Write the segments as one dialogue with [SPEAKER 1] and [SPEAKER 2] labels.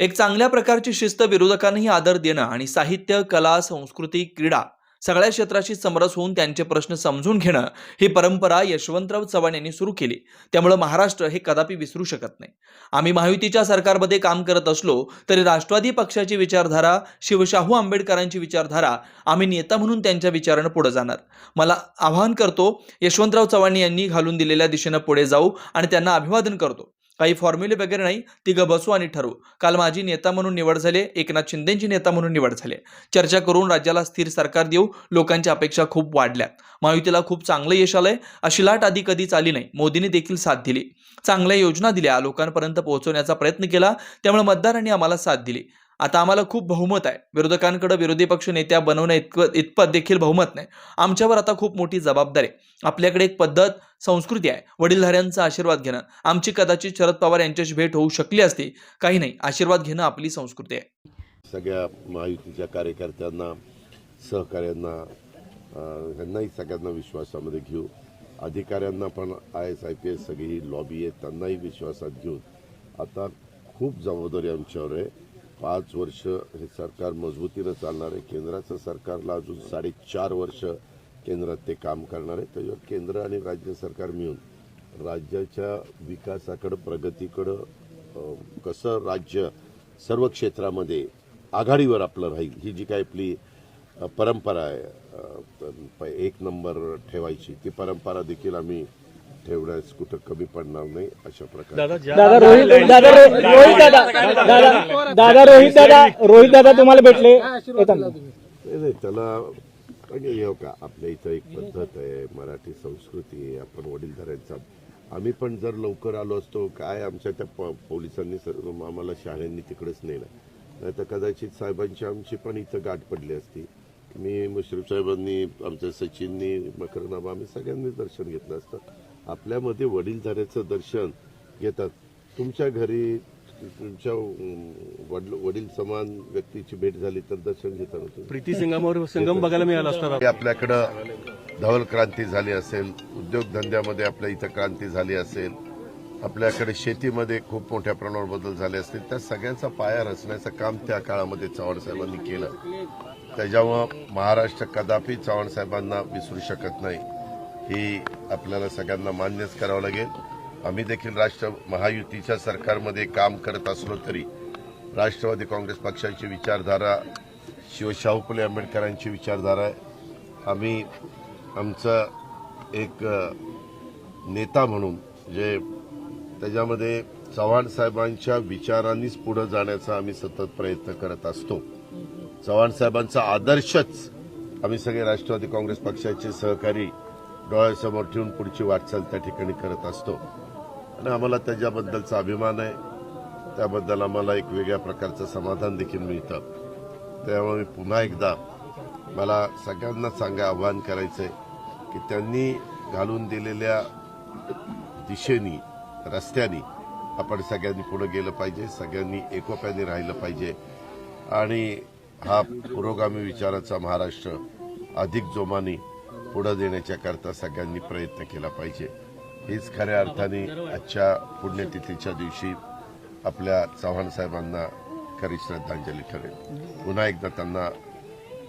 [SPEAKER 1] एक चांगल्या प्रकारची शिस्त विरोधकांनाही आदर देणं आणि साहित्य कला संस्कृती क्रीडा सगळ्या क्षेत्राशी समरस होऊन त्यांचे प्रश्न समजून घेणं ही परंपरा यशवंतराव चव्हाण यांनी सुरू केली. त्यामुळे महाराष्ट्र हे कदापि विसरू शकत नाही. आम्ही महायुतीच्या सरकारमध्ये काम करत असलो तरी राष्ट्रवादी पक्षाची विचारधारा शिवशाहू आंबेडकरांची विचारधारा आम्ही नेता म्हणून त्यांच्या विचारानं पुढे जाणार. मला आवाहन करतो यशवंतराव चव्हाण यांनी घालून दिलेल्या दिशेनं पुढे जाऊ आणि त्यांना अभिवादन करतो. काही फॉर्म्युले वगैरे नाही तिघं बसू आणि ठरवू. काल माझी नेता म्हणून निवड झाली एकनाथ शिंदेंची नेता म्हणून निवड झाली. चर्चा करून राज्याला स्थिर सरकार देऊ लोकांच्या अपेक्षा खूप वाढल्या. महायुतीला खूप चांगलं यश आलंय अशी लाट आधी कधीच आली नाही. मोदींनी देखील साथ दिली. चांगल्या योजना दिल्या लोकांपर्यंत पोहोचवण्याचा प्रयत्न केला त्यामुळे मतदारांनी आम्हाला साथ दिली. आता आम्हाला खूप बहुमत आहे. विरोधकांकडे विरोधी पक्ष नेत्या बनवण्या इतकं इतपत देखील बहुमत नाही. आमच्यावर आता खूप मोठी जबाबदारी आहे. आपल्याकडे एक पद्धत संस्कृती आहे. वडीलधाऱ्यांचा आशीर्वाद घेणं. आमची कदाचित शरद पवार यांच्याशी भेट होऊ शकली असती. काही नाही. आशीर्वाद घेणं आपली संस्कृती आहे.
[SPEAKER 2] सगळ्या महायुतीच्या कार्यकर्त्यांना सहकाऱ्यांना ह्यांनाही यांनाही सगळ्यांना विश्वासामध्ये घेऊ. अधिकाऱ्यांना पण I S I P S सगळी लॉबी आहे त्यांनाही विश्वासात घेऊन आता खूप जबाबदारी आमच्यावर आहे. पाच वर्ष हे सरकार मजबूतीनं चालणार आहे. केंद्राचं सरकारला अजून साडेचार वर्ष केंद्रात ते काम करणार आहे. त्याच्यावर केंद्र आणि राज्य सरकार मिळून राज्याच्या विकासाकडं प्रगतीकडं कसं राज्य सर्व क्षेत्रामध्ये आघाडीवर आपलं राहील ही जी काय आपली परंपरा आहे प- एक नंबर ठेवायची ती परंपरा देखील आम्ही ठेवण्यास कुठं कमी पडणार नाही अशा प्रकारे.
[SPEAKER 3] दादा रोहित दादा रो- रोहित दादा दादा दादा रोहित दादा रोहित दादा तुम्हाला भेटले? येताना.
[SPEAKER 2] नाही नाही त्याला म्हणजे हे का आपल्या इथं एक पद्धत आहे मराठी संस्कृती आहे आपण वडीलधाऱ्यांचा. आम्ही पण जर लवकर आलो असतो काय आमच्या त्या प- पोलिसांनी सर्व आम्हाला शाळांनी तिकडेच नेलं. नाही तर कदाचित साहेबांची आमची पण इथं गाठ पडली असती. मी मुश्रीफ साहेबांनी आमच्या सचिननी मकरनामा आम्ही सगळ्यांनी दर्शन घेतलं असतं. आपल्यामध्ये वडीलधाऱ्याचं दर्शन घेतात. तुमच्या घरी तुमच्या वडील वडील समान व्यक्तीची भेट झाली तर दर्शन घेताना
[SPEAKER 4] प्रीती संगमावर संगम बघायला मिळाला असता
[SPEAKER 2] आपल्याकडं धवल क्रांती झाली असेल उद्योगधंद्यामध्ये आपल्या इथं क्रांती झाली असेल आपल्याकडे शेतीमध्ये खूप मोठ्या प्रमाणावर बदल झाले असतील त्या सगळ्यांचा पाया रचण्याचं काम त्या काळामध्ये चव्हाण साहेबांनी केलं. त्याच्यामुळं महाराष्ट्र कदापि चव्हाण साहेबांना विसरू शकत नाही. ही आपल्याला सगळ्यांना मान्यच करावं लागेल. आम्ही देखील राष्ट्र महायुतीच्या सरकारमध्ये काम करत असलो तरी राष्ट्रवादी काँग्रेस पक्षाची विचारधारा शिवशाहू फुले आंबेडकरांची विचारधारा आहे आम्ही आमचं एक नेता म्हणून जे त्याच्यामध्ये चव्हाण साहेबांच्या विचारांनीच पुढे जाण्याचा आम्ही सतत प्रयत्न करत असतो. चव्हाण साहेबांचा आदर्शच आम्ही सगळे राष्ट्रवादी काँग्रेस पक्षाचे सहकारी डोळ्यासमोर ठेवून पुढची वाटचाल त्या ठिकाणी करत असतो. आणि आम्हाला त्याच्याबद्दलचा अभिमान आहे. त्याबद्दल आम्हाला एक वेगळ्या प्रकारचं समाधान देखील मिळतं. त्यामुळे मी पुन्हा एकदा मला सगळ्यांना सांगा आव्हान आहे की त्यांनी घालून दिलेल्या दिशेनी रस्त्यानी आपण सगळ्यांनी पुढे गेलं पाहिजे सगळ्यांनी एकोप्याने राहिलं पाहिजे. आणि हा पुरोगामी विचाराचा महाराष्ट्र अधिक जोमाने पुढे देण्याच्याकरता सगळ्यांनी प्रयत्न केला पाहिजे. हीच खऱ्या अर्थाने आजच्या पुण्यतिथीच्या दिवशी आपल्या चव्हाण साहेबांना खरी श्रद्धांजली ठरेल. पुन्हा एकदा त्यांना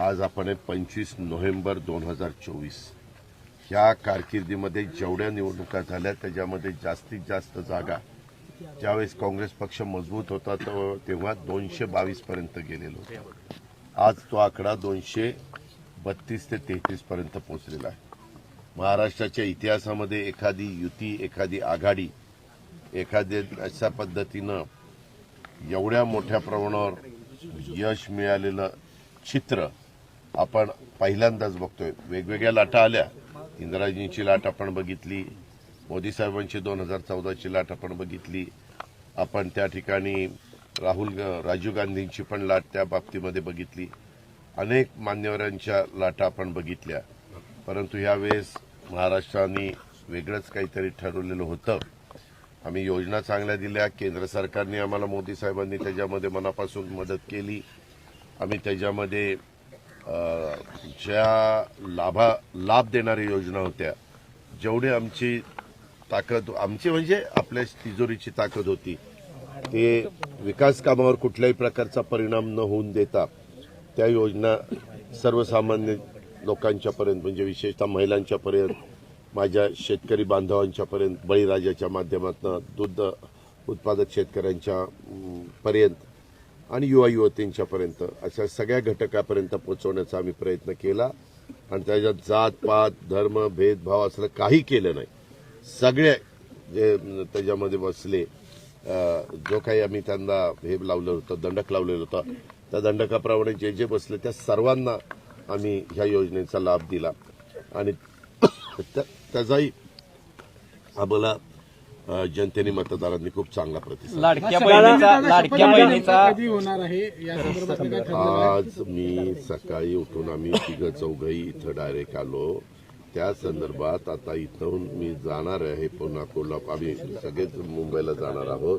[SPEAKER 2] आज आपण पंचवीस नोव्हेंबर दोन हजार चोवीस. ह्या कारकिर्दीमध्ये जेवढ्या निवडणुका झाल्या त्याच्यामध्ये जास्तीत जास्त जागा ज्यावेळेस काँग्रेस पक्ष मजबूत होता तो- तेव्हा दोनशे बावीस पर्यंत गेलेलो होतो. आज तो आकडा दोनशे बत्तीस ते तेहतीस पर्यंत पोहोचलेला आहे. महाराष्ट्राच्या इतिहासामध्ये एखादी युती एखादी आघाडी एखाद्या अशा पद्धतीनं एवढ्या मोठ्या प्रमाणावर यश मिळालेलं चित्र आपण पहिल्यांदाच बघतोय. वेगवेगळ्या लाटा आल्या. इंदिराजींची लाट आपण बघितली. मोदी साहेबांची दोन हजार चौदाची लाट आपण बघितली. आपण त्या ठिकाणी राहुल राजीव गांधींची पण लाट त्या बाबतीमध्ये बघितली. अनेक मान्यवरांच्या लाटा आपण बघितल्या. परंतु यावेळेस महाराष्ट्राने वेगळंच काहीतरी ठरवलेलं होतं. आम्ही योजना चांगल्या दिल्या. केंद्र सरकारने आम्हाला मोदी साहेबांनी त्याच्यामध्ये मनापासून मदत केली. आम्ही त्याच्यामध्ये ज्या लाभा लाभ देणाऱ्या योजना होत्या जेवढी आमची ताकद आमची म्हणजे आपल्या तिजोरीची ताकद होती ते विकास कामावर कुठल्याही प्रकारचा परिणाम न होऊन देता त्या योजना सर्वसामान्य लोकांच्यापर्यंत म्हणजे विशेषतः महिलांच्यापर्यंत माझ्या शेतकरी बांधवांच्यापर्यंत बळीराजाच्या माध्यमातून दूध उत्पादक शेतकऱ्यांच्या पर्यंत आणि युवा युवतींच्यापर्यंत अशा सगळ्या घटकापर्यंत पोहोचवण्याचा आम्ही प्रयत्न केला. आणि त्याच्यात जात पात धर्म भेदभाव असलं काही केलं नाही. सगळे जे त्याच्यामध्ये बसले जो काही आम्ही त्यांना हे लावलं होतं दंडक लावलेलं होतं त्या दंडकाप्रमाणे जे जे बसले त्या सर्वांना आम्ही ह्या योजनेचा लाभ दिला. आणि त्या- त्याचाही आम्हाला जनतेने मतदारांनी खूप चांगला प्रतिसाद
[SPEAKER 5] लाडक्या बहिणीचा लाडक्या बहिणीचा
[SPEAKER 6] कधी होणार आहे? या संदर्भात काय ठरलं
[SPEAKER 2] आज मी सकाळी उठून आम्ही तिघं चौघही इथं डायरेक्ट आलो. त्या संदर्भात आता इथून मी जाणार आहे पुन्हा कोल्हापूर आम्ही सगळेच मुंबईला जाणार आहोत.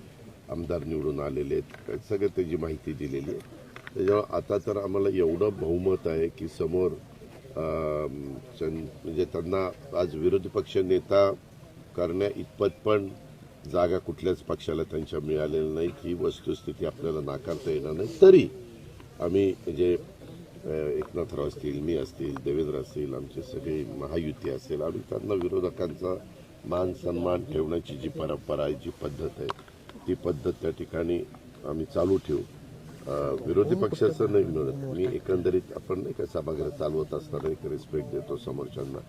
[SPEAKER 2] आमदार निवडून आलेले आहेत. सगळं त्याची माहिती दिलेली आहे. त्याच्यामुळे आता तर आम्हाला एवढं बहुमत आहे की समोर म्हणजे त्यांना आज विरोधी पक्ष नेता करण्या इतपत पण जागा कुठल्याच पक्षाला त्यांच्या मिळालेल्या नाही ही वस्तुस्थिती आपल्याला नाकारता येणार नाही. तरी आम्ही म्हणजे एकनाथराव असतील मी असतील देवेंद्र असतील आमचे सगळे महायुती असेल आम्ही त्यांना विरोधकांचा मान सन्मान ठेवण्याची जी परंपरा आहे जी पद्धत आहे ती पद्धत त्या ठिकाणी आम्ही चालू ठेवू. विरोधी पक्षाचं नाही मिळत मी एकंदरीत आपण नाही का सभागृह चालवत असताना एक रिस्पेक्ट देतो समोरच्यांना.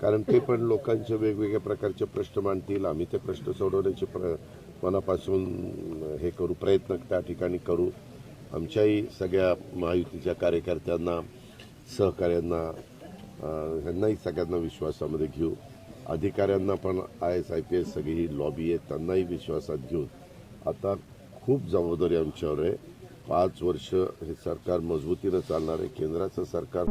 [SPEAKER 2] कारण ते पण लोकांचे वेगवेगळ्या प्रकारचे प्रश्न मांडतील. आम्ही ते प्रश्न सोडवण्याचे प्र मनापासून हे करू प्रयत्न त्या ठिकाणी करू. आमच्याही सगळ्या महायुतीच्या कार्यकर्त्यांना सहकाऱ्यांना ह्यांनाही सगळ्यांना विश्वासामध्ये घेऊ. अधिकाऱ्यांना पण I S I P S सगळी ही लॉबी आहे. त्यांनाही विश्वासात घेऊन आता खूप जबाबदारी आमच्यावर आहे. पाच वर्ष हे सरकार मजबूतीनं चालणार आहे. केंद्राचं सरकार